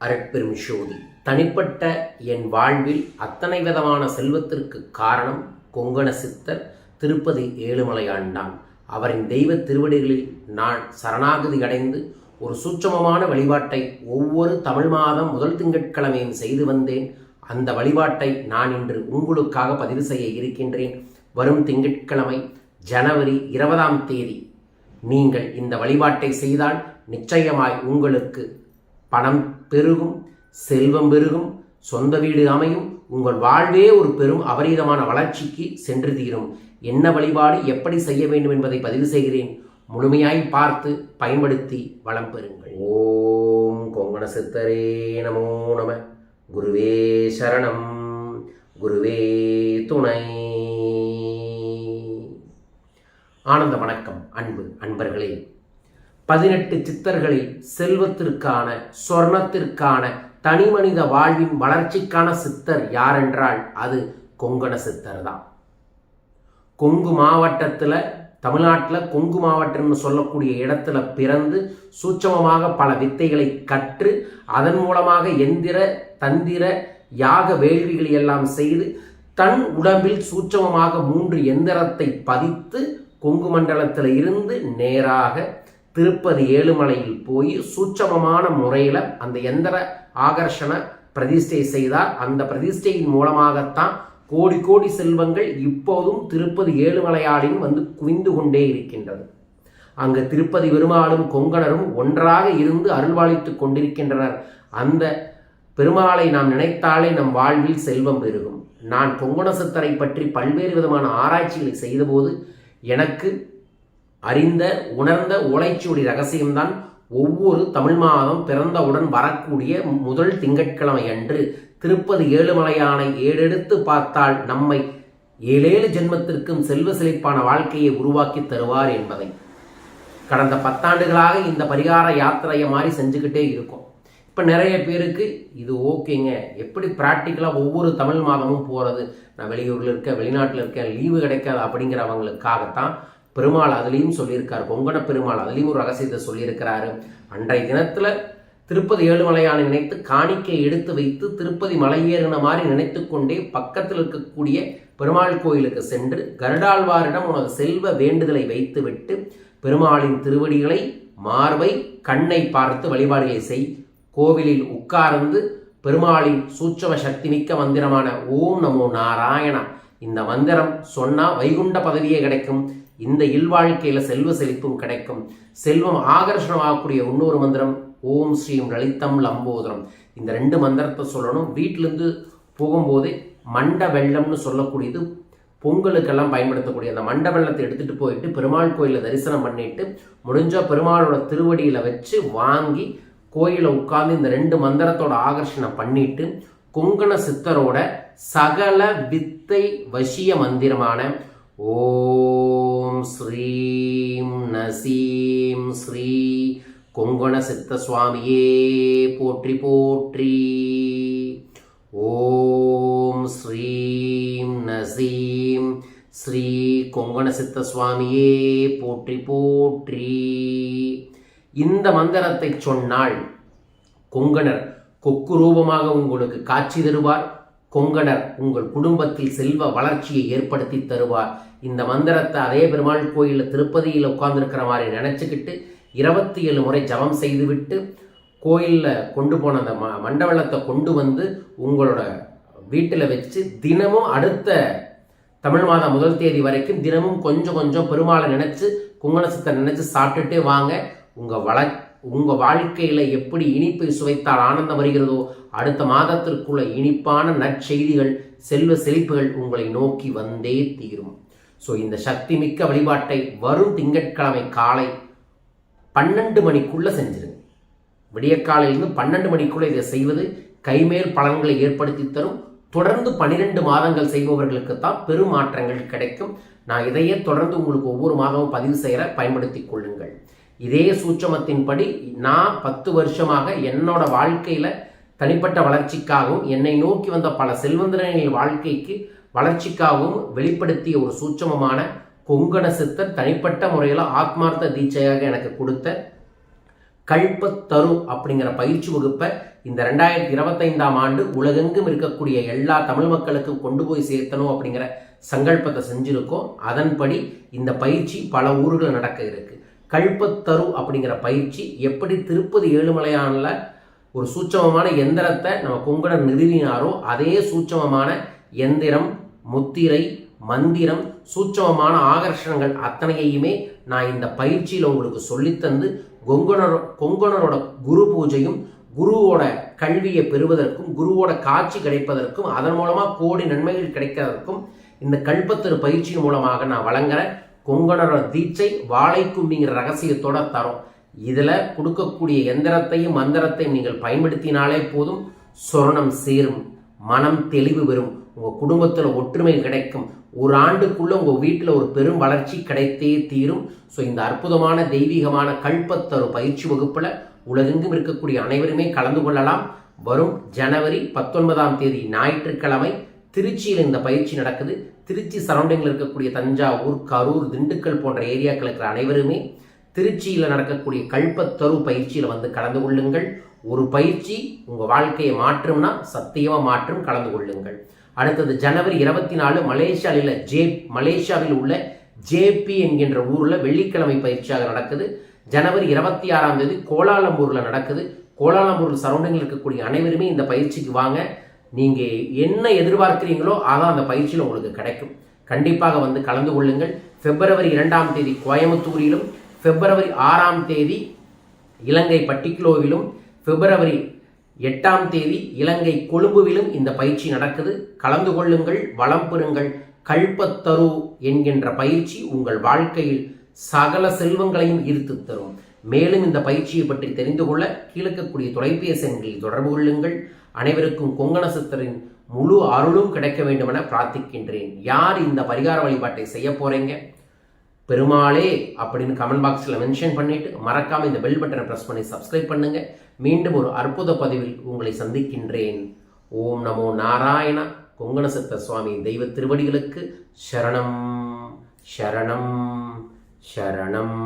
அரட்பெரும் ஷோதி தனிப்பட்ட என் வாழ்வில் அத்தனை விதமான செல்வத்திற்கு காரணம் கொங்கண சித்தர் திருப்பதி ஏழுமலையாண்டான். அவரின் தெய்வ திருவடிகளில் நான் சரணாகதி அடைந்து ஒரு சூட்சமமான வழிபாட்டை ஒவ்வொரு தமிழ் மாதம் முதல் திங்கட்கிழமையும் செய்து வந்தேன். அந்த வழிபாட்டை நான் இன்று உங்களுக்காக பதிவு செய்ய இருக்கின்றேன். வரும் திங்கட்கிழமை ஜனவரி இருபதாம் தேதி நீங்கள் இந்த வழிபாட்டை செய்தால் நிச்சயமாய் உங்களுக்கு பணம் பெருகும் செல்வம் பெருகும் சொந்த வீடு அமையும் உங்கள் வாழ்வே ஒரு பெரும் அபரீதமான வளர்ச்சிக்கு சென்று தீரும். என்ன வழிபாடு எப்படி செய்ய வேண்டும் என்பதை பதிவு செய்கிறேன். முழுமையாய் பார்த்து பயன்படுத்தி வளம் பெறுங்கள். ஓம் கொங்கண சித்தரே நமோ நம. குருவே சரணம். குருவே துணை. ஆனந்த வணக்கம் அன்பு அன்பர்களே. பதினெட்டு சித்தர்களில் செல்வத்திற்கான சொர்ணத்திற்கான தனிமனித வாழ்வின் வளர்ச்சிக்கான சித்தர் யாரென்றால் அது கொங்கண சித்தர் தான். கொங்கு மாவட்டத்தில் தமிழ்நாட்டில் கொங்கு மாவட்டம்னு சொல்லக்கூடிய இடத்துல பிறந்து சூட்சமமாக பல வித்தைகளை கற்று அதன் மூலமாக எந்திர தந்திர யாக வேள்விகளை எல்லாம் செய்து தன் உடம்பில் சூட்சமமாக மூன்று எந்திரத்தை பதித்து கொங்கு மண்டலத்தில் இருந்து நேராக திருப்பதி ஏழுமலையில் போய் சூட்சமமான முறையில் அந்த எந்திர ஆகர்ஷண பிரதிஷ்டை செய்தார். அந்த பிரதிஷ்டையின் மூலமாகத்தான் கோடி கோடி செல்வங்கள் இப்போதும் திருப்பதி ஏழுமலையாளின் வந்து குவிந்து கொண்டே இருக்கின்றது. அங்கு திருப்பதி பெருமாளும் கொங்கணரும் ஒன்றாக இருந்து அருள்வாளித்துக் கொண்டிருக்கின்றனர். அந்த பெருமாளை நாம் நினைத்தாலே நம் வாழ்வில் செல்வம் பெருகும். நான் கொங்கண சித்தரை பற்றி பல்வேறு விதமான ஆராய்ச்சிகளை செய்தபோது எனக்கு அறிந்த உணர்ந்த ஓலைச்சுவடி ரகசியம்தான் ஒவ்வொரு தமிழ் மாதம் பிறந்தவுடன் வரக்கூடிய முதல் திங்கட்கிழமை அன்று. திருப்பதி ஏழுமலையானை ஏடெடுத்து பார்த்தால் நம்மை ஏழேழு ஜென்மத்திற்கும் செல்வ செழிப்பான வாழ்க்கையை உருவாக்கி தருவார் என்பதை. கடந்த பத்தாண்டுகளாக இந்த பரிகார யாத்திரையை மாதிரி செஞ்சுக்கிட்டே இருக்கும். இப்போ நிறைய பேருக்கு இது ஓகேங்க. எப்படி ப்ராக்டிக்கலாக ஒவ்வொரு தமிழ் மாதமும் போகிறது நான் வெளியூரில் இருக்கேன் வெளிநாட்டில் இருக்கேன் லீவு கிடைக்காது அப்படிங்கிறவங்களுக்காகத்தான் பெருமாள் அதுலேயும் சொல்லியிருக்கார். கொங்கண பெருமாள் அதுலேயும் ஒரு ரகசியத்தை சொல்லியிருக்கிறாரு. அன்றைய தினத்தில் திருப்பதி ஏழுமலையானை நினைத்து காணிக்கை எடுத்து வைத்து திருப்பதி மலையேறின மாதிரி நினைத்து கொண்டே பக்கத்தில் இருக்கக்கூடிய பெருமாள் கோயிலுக்கு சென்று கருடாழ்வாரிடம் உனது செல்வ வேண்டுதலை வைத்துவிட்டு பெருமாளின் திருவடிகளை மார்பை கண்ணை பார்த்து வழிபாடுகளை செய். கோவிலில் உட்கார்ந்து பெருமாளின் சூட்சம சக்தி மிக்க மந்திரமான ஓம் நமோ நாராயணா. இந்த மந்திரம் சொன்னா வைகுண்ட பதவியே கிடைக்கும். இந்த இல்வாழ்க்கையில் செல்வ செழிப்பும் கிடைக்கும். செல்வம் ஆகர்ஷணமாகக்கூடிய இன்னொரு மந்திரம் ஓம் ஸ்ரீம் லலிதம் லம்போதரம். இந்த ரெண்டு மந்திரத்தை சொல்லணும். வீட்டிலேருந்து போகும்போதே மண்ட வெள்ளம்னு சொல்லக்கூடியது பொங்கலுக்கெல்லாம் பயன்படுத்தக்கூடிய அந்த மண்ட வெள்ளத்தை எடுத்துகிட்டு போயிட்டு பெருமாள் கோயிலில் தரிசனம் பண்ணிட்டு முடிஞ்சால் பெருமாளோட திருவடியில் வச்சு வாங்கி கோயிலை உட்கார்ந்து இந்த ரெண்டு மந்திரத்தோட ஆகர்ஷணம் பண்ணிட்டு கொங்கண சித்தரோட சகல வித்தை வசிய மந்திரமான ஓம் ஸ்ரீம் நசீம் ஸ்ரீ கொங்கண சித்த சுவாமியே போற்றி போற்றி. ஓம் ஸ்ரீம் நசீம் ஸ்ரீ கொங்கண சித்த சுவாமியே போற்றி போற்றி. இந்த மந்திரத்தை சொன்னால் கொங்கணர் கொக்கு ரூபமாக உங்களுக்கு காட்சி தருவார். கொங்கணர் உங்கள் குடும்பத்தில் செல்வ வளர்ச்சியை ஏற்படுத்தி தருவார். இந்த மந்திரத்தை அதே பெருமாள் கோயிலில் திருப்பதியில் உட்கார்ந்துருக்கிற மாதிரி நினச்சிக்கிட்டு இருபத்தி ஏழு முறை ஜபம் செய்துவிட்டு கோயிலில் கொண்டு போன அந்த ம மண்டவளத்தை கொண்டு வந்து உங்களோட வீட்டில் வச்சு தினமும் அடுத்த தமிழ் மாதம் முதல் தேதி வரைக்கும் தினமும் கொஞ்சம் கொஞ்சம் பெருமாளை நினச்சி குங்கணசத்தை நினச்சி சாப்பிட்டுட்டே வாங்க. உங்கள் வள உங்கள் வாழ்க்கையில் எப்படி இனிப்பை சுவைத்தால் ஆனந்தம் வருகிறதோ அடுத்த மாதத்திற்குள்ள இனிப்பான நற்செய்திகள் செல்வ செழிப்புகள் உங்களை நோக்கி வந்தே தீரும். ஸோ இந்த சக்தி மிக்க வழிபாட்டை வரும் திங்கட்கிழமை காலை பன்னெண்டு மணிக்குள்ளே செஞ்சிருங்க. விடியற்காலையிலிருந்து பன்னெண்டு மணிக்குள்ளே இதை செய்வது கைமேல் பலன்களை ஏற்படுத்தி தரும். தொடர்ந்து பன்னிரெண்டு மாதங்கள் செய்பவர்களுக்கு தான் பெரும் மாற்றங்கள் கிடைக்கும். நான் இதையே தொடர்ந்து உங்களுக்கு ஒவ்வொரு மாதமும் பதிவு செய்கிற பயன்படுத்தி கொள்ளுங்கள். இதே சூட்சமத்தின்படி நான் பத்து வருஷமாக என்னோட வாழ்க்கையில் தனிப்பட்ட வளர்ச்சிக்காகவும் என்னை நோக்கி வந்த பல செல்வந்திரனின் வாழ்க்கைக்கு வளர்ச்சிக்காகவும் வெளிப்படுத்திய ஒரு சூட்சமமான கொங்கண சித்தர் தனிப்பட்ட முறையில் ஆத்மார்த்த தீட்சையாக எனக்கு கொடுத்த கல்பத்தரு அப்படிங்கிற பயிற்சி வகுப்பை இந்த ரெண்டாயிரத்தி இருபத்தைந்தாம் ஆண்டு உலகெங்கும் இருக்கக்கூடிய எல்லா தமிழ் மக்களுக்கும் கொண்டு போய் சேர்த்தணும் அப்படிங்கிற சங்கல்பத்தை செஞ்சுருக்கோம். அதன்படி இந்த பயிற்சி பல ஊர்கள் நடக்க இருக்கு. கல்பத்தரு அப்படிங்கிற பயிற்சி எப்படி திருப்பதி ஏழுமலையானில் ஒரு சூட்சமமான எந்திரத்தை நம்ம கொங்கணர் நிறுவினாரோ அதே சூட்சமமான எந்திரம் முத்திரை மந்திரம் சூட்சமமான ஆகர்ஷணங்கள் அத்தனையுமே நான் இந்த பயிற்சியில் உங்களுக்கு சொல்லித்தந்து கொங்கணர் கொங்கணரோட குரு பூஜையும் குருவோட கல்வியை பெறுவதற்கும் குருவோட காட்சி கிடைப்பதற்கும் அதன் மூலமாக கோடி நன்மைகள் கிடைக்கிறதற்கும் இந்த கல்பத்தரு பயிற்சியின் மூலமாக நான் வழங்குற கொங்கணரோட தீட்சை வாழை கும்பிங்கிற ரகசியத்தோட தரும். இதில் கொடுக்கக்கூடிய எந்திரத்தையும் மந்திரத்தையும் நீங்கள் பயன்படுத்தினாலே போதும் சொர்ணம் சேரும் மனம் தெளிவு பெறும். உங்கள் குடும்பத்தில் ஒற்றுமை கிடைக்கும். ஒரு ஆண்டுக்குள்ளே உங்கள் வீட்டில் ஒரு பெரும் வளர்ச்சி கிடைத்தே தீரும். ஸோ இந்த அற்புதமான தெய்வீகமான கல்பத்தரு பயிற்சி வகுப்பில் உலகெங்கும் இருக்கக்கூடிய அனைவருமே கலந்து கொள்ளலாம். வரும் ஜனவரி பத்தொன்பதாம் தேதி ஞாயிற்றுக்கிழமை திருச்சியில் இந்த பயிற்சி நடக்குது. திருச்சி சரௌண்டிங்கில் இருக்கக்கூடிய தஞ்சாவூர் கரூர் திண்டுக்கல் போன்ற ஏரியாக்கள் இருக்கிற அனைவருமே திருச்சியில் நடக்கக்கூடிய கல்பத்தரு பயிற்சியில் வந்து கலந்து கொள்ளுங்கள். ஒரு பயிற்சி உங்கள் வாழ்க்கையை மாற்றும்னா சத்தியமாக மாற்றும் கலந்து கொள்ளுங்கள். அடுத்தது ஜனவரி இருபத்தி நாலு மலேசியாவில் ஜே மலேசியாவில் உள்ள ஜேபி என்கின்ற ஊரில் வெள்ளிக்கிழமை பயிற்சியாக நடக்குது. ஜனவரி இருபத்தி ஆறாம் தேதி கோலாலம்பூரில் நடக்குது. கோலாலம்பூர் சரௌண்டிங்கில் இருக்கக்கூடிய அனைவருமே இந்த பயிற்சிக்கு வாங்க. நீங்கள் என்ன எதிர்பார்க்குறீங்களோ அதான் அந்த பயிற்சியில் உங்களுக்கு கிடைக்கும். கண்டிப்பாக வந்து கலந்து கொள்ளுங்கள். பிப்ரவரி இரண்டாம் தேதி கோயம்புத்தூரிலும் பிப்ரவரி ஆறாம் தேதி இலங்கை பட்டிக்குலோவிலும் பிப்ரவரி எட்டாம் தேதி இலங்கை கொழும்புவிலும் இந்த பயிற்சி நடக்குது. கலந்து கொள்ளுங்கள் வளம் பெறுங்கள். கல்பத்தரு என்கின்ற பயிற்சி உங்கள் வாழ்க்கையில் சகல செல்வங்களையும் ஈர்த்து தரும். மேலும் இந்த பயிற்சியை பற்றி தெரிந்து கொள்ள கீழக்கக்கூடிய தொலைபேசி எண்களில் தொடர்பு கொள்ளுங்கள். அனைவருக்கும் கொங்கண சித்தரின் முழு அருளும் கிடைக்க வேண்டுமென பிரார்த்திக்கின்றேன். யார் இந்த பரிகார வழிபாட்டை செய்ய போறீங்க? பெருமாளே அப்படின்னு கமெண்ட் பாக்ஸில் மென்ஷன் பண்ணிவிட்டு மறக்காமல் இந்த பெல் பட்டனை ப்ரெஸ் பண்ணி சப்ஸ்கிரைப் பண்ணுங்கள் மீண்டும் ஒரு அற்புத பதிவில் உங்களை சந்திக்கின்றேன். ஓம் நமோ நாராயண. கொங்கணசத்த சுவாமி தெய்வ திருவடிகளுக்கு சரணம். சரணம். சரணம்.